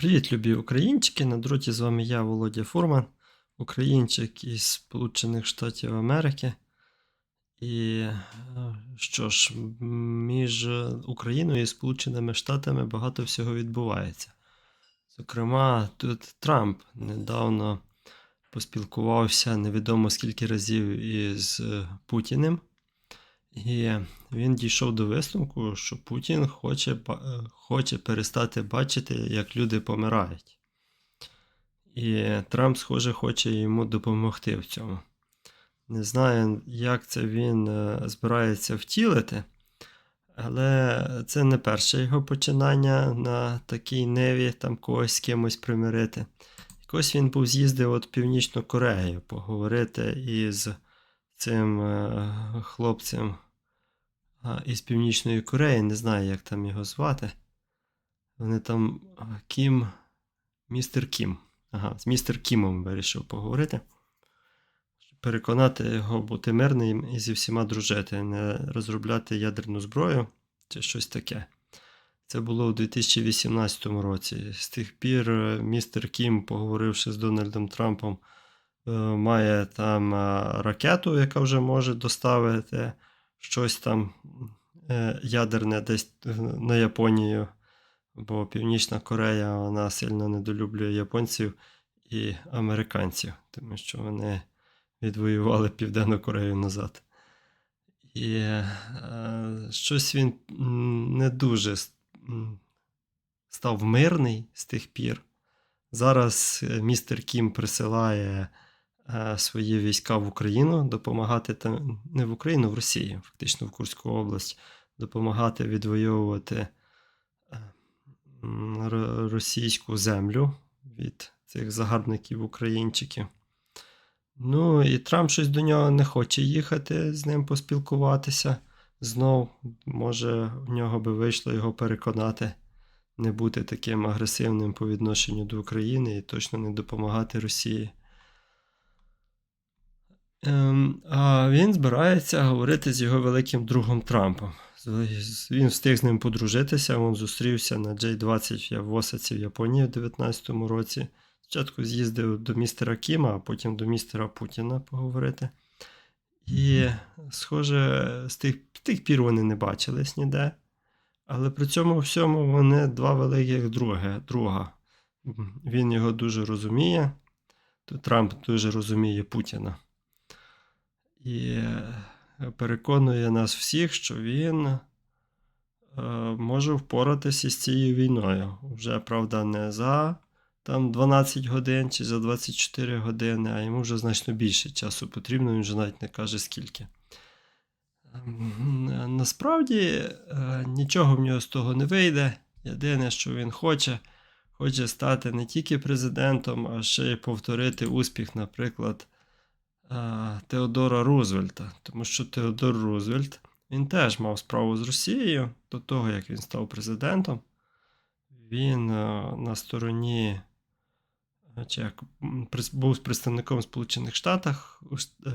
Привіт, любі українчики! На дроті з вами я, Володя Фурман, українчик із Сполучених Штатів Америки. І е, що ж, між Україною і Сполученими Штатами багато всього відбувається. Зокрема, тут Трамп недавно поспілкувався невідомо скільки разів із е, Путіним. І він дійшов до висновку, що Путін хоче, е, хоче перестати бачити, як люди помирають. І Трамп, схоже, хоче йому допомогти в цьому. Не знаю, як це він е, збирається втілити, але це не перше його починання на такій неві там когось з кимось примирити. Якось він був з'їздив от Північну Корею поговорити із цим е, хлопцем із Північної Кореї, не знаю, як там його звати. Вони там Кім, містер Кім. Ага, з містер Кімом вирішив поговорити. Переконати його бути мирним і зі всіма дружити, не розробляти ядерну зброю чи щось таке. Це було у 2018 році. З тих пір е, містер Кім, поговоривши з Дональдом Трампом, має там е, ракету, яка вже може доставити щось там е, ядерне десь е, на Японію. Бо Північна Корея вона сильно недолюблює японців і американців, тому що вони відвоювали Південну Корею назад. І е, щось він не дуже став мирний з тих пір. Зараз е, містер Кім присилає е, свої війська в Україну допомагати там, не в Україну, в Росію, фактично в Курську область, допомагати відвоювати е, російську землю від цих загарбників українчиків. Ну, і Трамп щось до нього не хоче їхати з ним поспілкуватися. Знов, може, в нього би вийшло його переконати не бути таким агресивним по відношенню до України і точно не допомагати Росії. Ем, а він збирається говорити з його великим другом Трампом. Він встиг з ним подружитися, він зустрівся на J20 в Осаці в Японії в 2019 році. Спочатку з'їздив до містера Кіма, а потім до містера Путіна поговорити. І, схоже, з тих, тих пір вони не бачились ніде. Але при цьому всьому вони два великих други, друга. Він його дуже розуміє, то Трамп дуже розуміє Путіна. І е, переконує нас всіх, що він е, може впоратися з цією війною. Вже, правда, не за там 12 годин чи за 24 години, а йому вже значно більше часу потрібно, він вже навіть не каже скільки. Ем, Насправді е, нічого в нього з того не вийде. Єдине, що він хоче, хоче стати не тільки президентом, а ще й повторити успіх, наприклад, Теодора Рузвельта. Тому що Теодор Рузвельт він теж мав справу з Росією до того, як він став президентом. Він е, на стороні е, як, був представником Сполучених Штатах,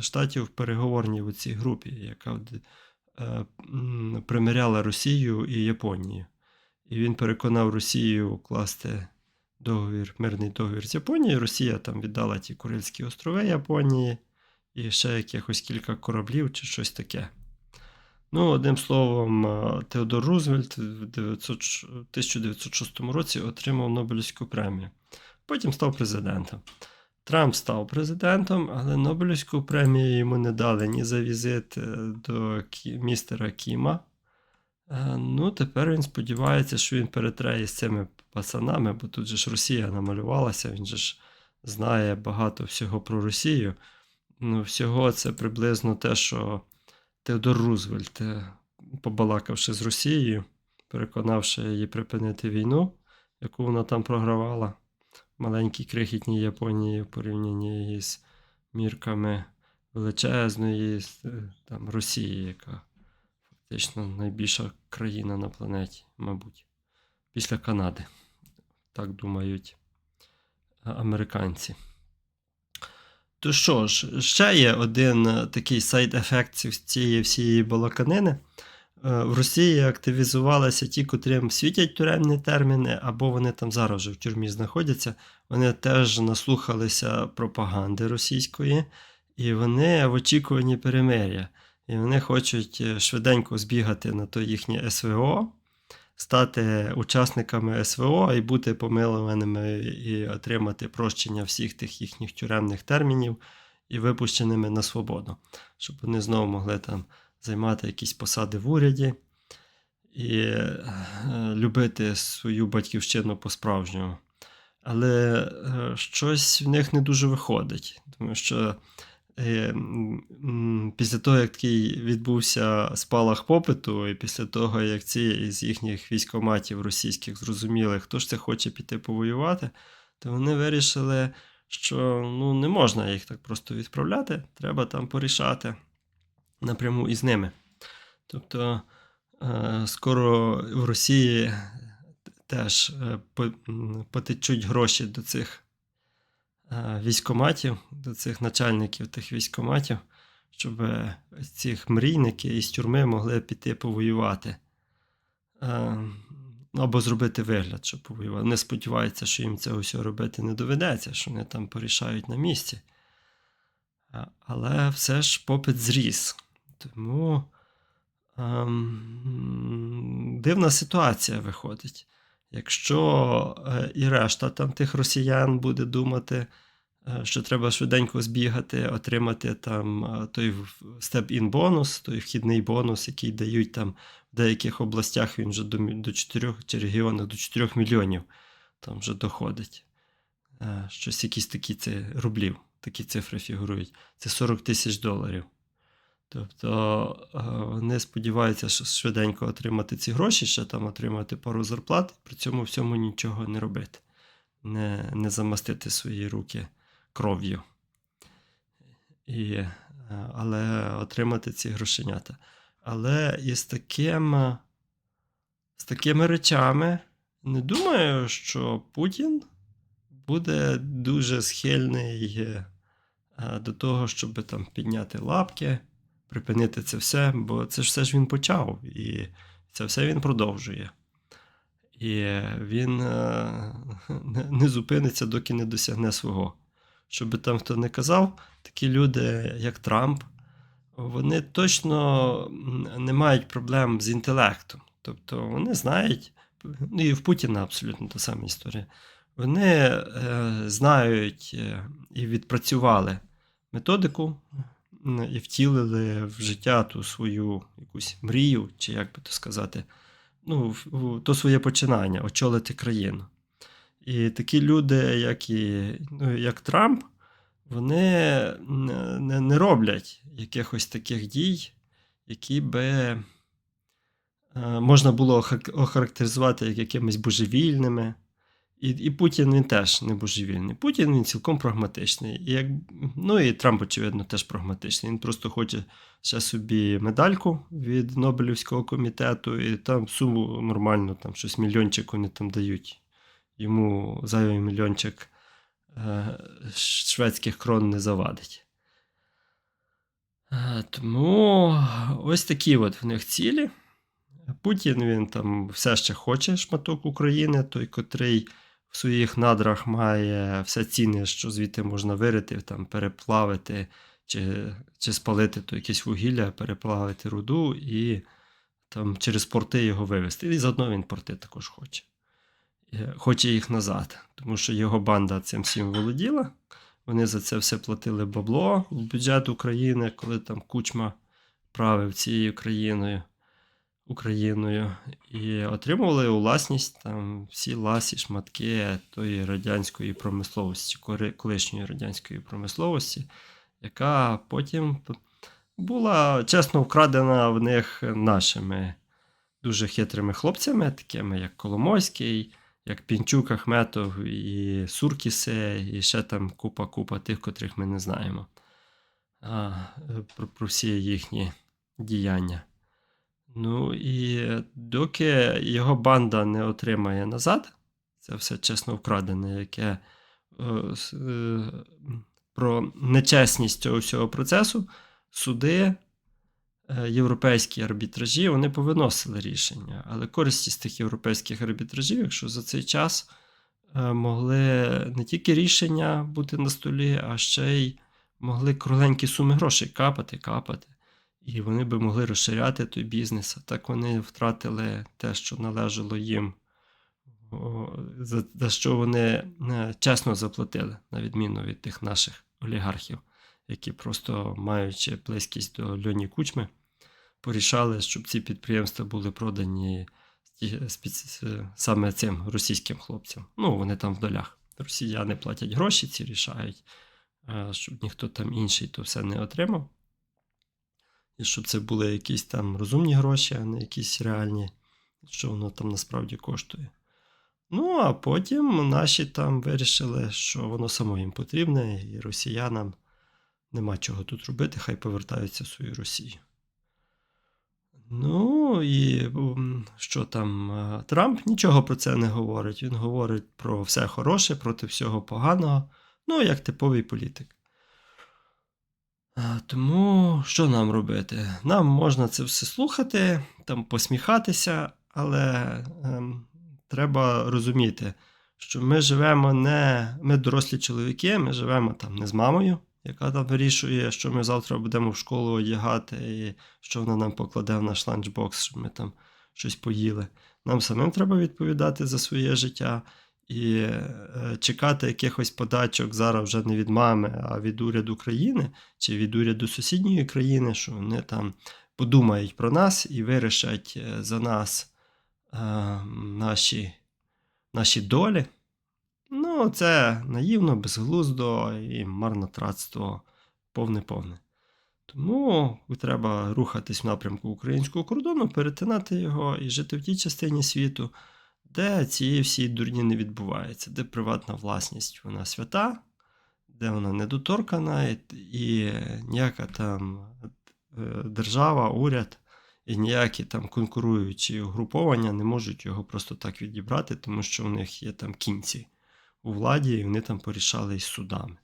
Штатів в переговорній у цій групі, яка в е, примиряла Росію і Японію. І він переконав Росію укласти договір, мирний договір з Японією. Росія там віддала ті Курильські острови Японії і ще якихось кілька кораблів чи щось таке. Ну, одним словом, е, Теодор Рузвельт в 900 1906 році отримав Нобелівську премію. Потім став президентом. Трамп став президентом, але Нобелівську премію йому не дали ні за візит е, до містера Кіма. Е, Ну, тепер він сподівається, що він перетре із цими пацанами, бо тут же ж Росія намалювалася, він же ж знає багато всього про Росію. Ну, всього це приблизно те, що Теодор Рузвельт, е, побалакавши з Росією, переконавши її припинити війну, яку вона там програвала маленькій крихітній Японії в порівнянні з мірками величезної е, там, Росії, яка фактично найбільша країна на планеті, мабуть, після Канади. Так думають е, американці. То що ж, ще є один е, такий сайд-ефект цієї всієї балаканини. е, в Росії активізувалися ті, котрим світять тюремні терміни, або вони там зараз вже в тюрмі знаходяться. Вони теж наслухалися пропаганди російської, і вони в очікуванні перемир'я. І вони хочуть е, швиденько збігати на то їхнє СВО, стати учасниками СВО і бути помилуваними і отримати прощення всіх тих їхніх тюремних термінів і випущеними на свободу, щоб вони знову могли там займати якісь посади в уряді і е, любити свою батьківщину по-справжньому. Але е, щось в них не дуже виходить, тому що після того, як такий відбувся спалах попиту, і після того, як ці з їхніх військоматів російських зрозуміли, хто ж це хоче піти повоювати, то вони вирішили, що ну, не можна їх так просто відправляти, треба там порішати напряму із ними. Тобто е, скоро в Росії теж е, потечуть гроші до цих е, військоматів, до цих начальників тих військоматів, щоб е, цих мрійники із тюрми могли піти повоювати. Е, Або зробити вигляд, що повоювали. Вони сподіваються, що їм цього всього робити не доведеться, що вони там порішають на місці. Але все ж попит зріс. Тому ем, дивна ситуація виходить. Якщо е, і решта там тих росіян буде думати, е, що треба швиденько збігати, отримати там е, той степ-ін бонус, той вхідний бонус, який дають там в деяких областях, він вже до, до 4 чи регіонах до 4 мільйонів там вже доходить. Щось якісь такі це рублів, такі цифри фігурують. Це 40 тисяч доларів. Тобто е, вони сподіваються, що швиденько отримати ці гроші, ще там отримати пару зарплат, при цьому всьому нічого не робити, не, не замастити свої руки кров'ю. І, е, але отримати ці грошенята. Але із таким, е, з такими речами не думаю, що Путін буде дуже схильний е, до того, щоб там підняти лапки, припинити це все, бо це ж все ж він почав, і це все він продовжує. І він е, не- зупиниться, доки не досягне свого. Що би там хто не казав, такі люди, як Трамп, вони точно не мають проблем з інтелектом. Тобто вони знають, ну і в Путіна абсолютно та сама історія. Вони е, знають е, і відпрацювали методику і втілили в життя ту свою якусь мрію, чи як би то сказати, ну, то своє починання очолити країну. І такі люди, як, і, ну, як Трамп, вони не, не- не роблять якихось таких дій, які би е, можна було охарактеризувати як якимись божевільними. І, і Путін він теж не божевільний. Путін він цілком прагматичний. І як, ну і Трамп, очевидно, теж прагматичний. Він просто хоче ще собі медальку від Нобелівського комітету, і там суму нормально, там щось мільйончик вони там дають. Йому зайвий мільйончик е, шведських крон не завадить. Е, Тому ось такі от в них цілі. Путін він там все ще хоче шматок України, той, котрий в своїх надрах має все цінне, що звідти можна вирити, там, переплавити чи, чи спалити то якесь вугілля, переплавити руду і там, через порти його вивезти. І заодно він порти також хоче. Е, Хоче їх назад, тому що його банда цим всім володіла. Вони за це все платили бабло в бюджет України, коли там кучма правив цією країною. Україною і отримували у власність там всі ласі, шматки тої радянської промисловості, колишньої радянської промисловості, яка потім була чесно вкрадена в них нашими дуже хитрими хлопцями, такими як Коломойський, як Пінчук, Ахметов і Суркіси, і ще там купа-купа тих, котрих ми не знаємо. А, е, про, про всі їхні діяння. Ну і доки його банда не отримає назад, це все чесно вкрадене, яке е, е, про нечесність цього всього процесу, суди е, європейські арбітражі вони повиносили рішення. Але користі з тих європейських арбітражів, якщо за цей час могли не тільки рішення бути на столі, а ще й могли кругленькі суми грошей капати, капати. І вони би могли розширяти той бізнес. А так вони втратили те, що належало їм, за, за що вони е, чесно заплатили, на відміну від тих наших олігархів, які просто маючи близькість до Льоні Кучми, порішали, щоб ці підприємства були продані саме цим російським хлопцям. Ну, вони там в долях. Росіяни платять гроші, ці рішають, е, щоб ніхто там інший то все не отримав. І щоб це були якісь там розумні гроші, а не якісь реальні, що воно там насправді коштує. Ну, а потім наші там вирішили, що воно само їм потрібне, і росіянам нема чого тут робити, хай повертаються в свою Росію. Ну і що там, е, Трамп нічого про це не говорить. Він говорить про все хороше, проти всього поганого, ну, як типовий політик. А, Тому що нам робити? Нам можна це все слухати, там посміхатися, але ем, треба розуміти, що ми живемо не ми дорослі чоловіки, ми живемо там не з мамою, яка там вирішує, що ми завтра будемо в школу одягати, і що вона нам покладе в наш ланчбокс, щоб ми там щось поїли. Нам самим треба відповідати за своє життя. І е, чекати якихось подачок зараз вже не від мами, а від уряду країни чи від уряду сусідньої країни, що вони там подумають про нас і вирішать е, за нас е, наші, наші долі. Ну, це наївно, безглуздо і марнотратство повне-повне. Тому треба рухатись в напрямку українського кордону, перетинати його і жити в тій частині світу, де ці всі дурні не відбуваються, де приватна власність вона свята, де вона недоторкана, і, і ніяка там е, держава, уряд і ніякі там конкуруючі угруповання не можуть його просто так відібрати, тому що у них є там кінці у владі, і вони там порішали із судами.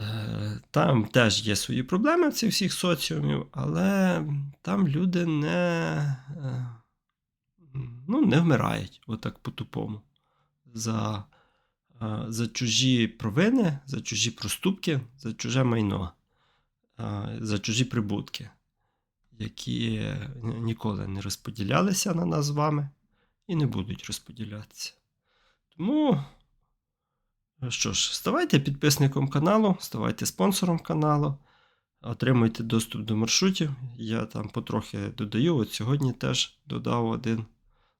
Е, Там теж є свої проблеми в цих всіх соціумів, але там люди не, е, ну, не вмирають отак по-тупому. За, е, за чужі провини, за чужі проступки, за чуже майно, е, за чужі прибутки, які ніколи не розподілялися на нас з вами і не будуть розподілятися. Тому, що ж, ставайте підписником каналу, ставайте спонсором каналу, отримуйте доступ до маршрутів. Я там потрохи додаю. От сьогодні теж додав один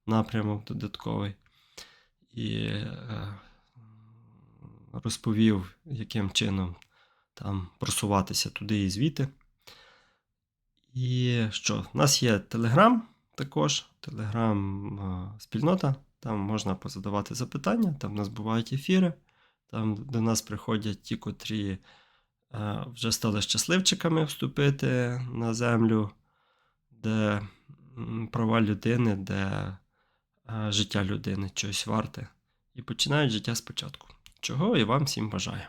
напрямок додатковий. І е, розповів, яким чином там просуватися туди і звідти. І що? У нас є Телеграм також, Телеграм-спільнота. Там можна позадавати запитання, там у нас бувають ефіри. Там до нас приходять ті, котрі е, вже стали щасливчиками вступити на землю, де права людини, де життя людини щось варте. І починають життя спочатку. Чого і вам всім бажаю.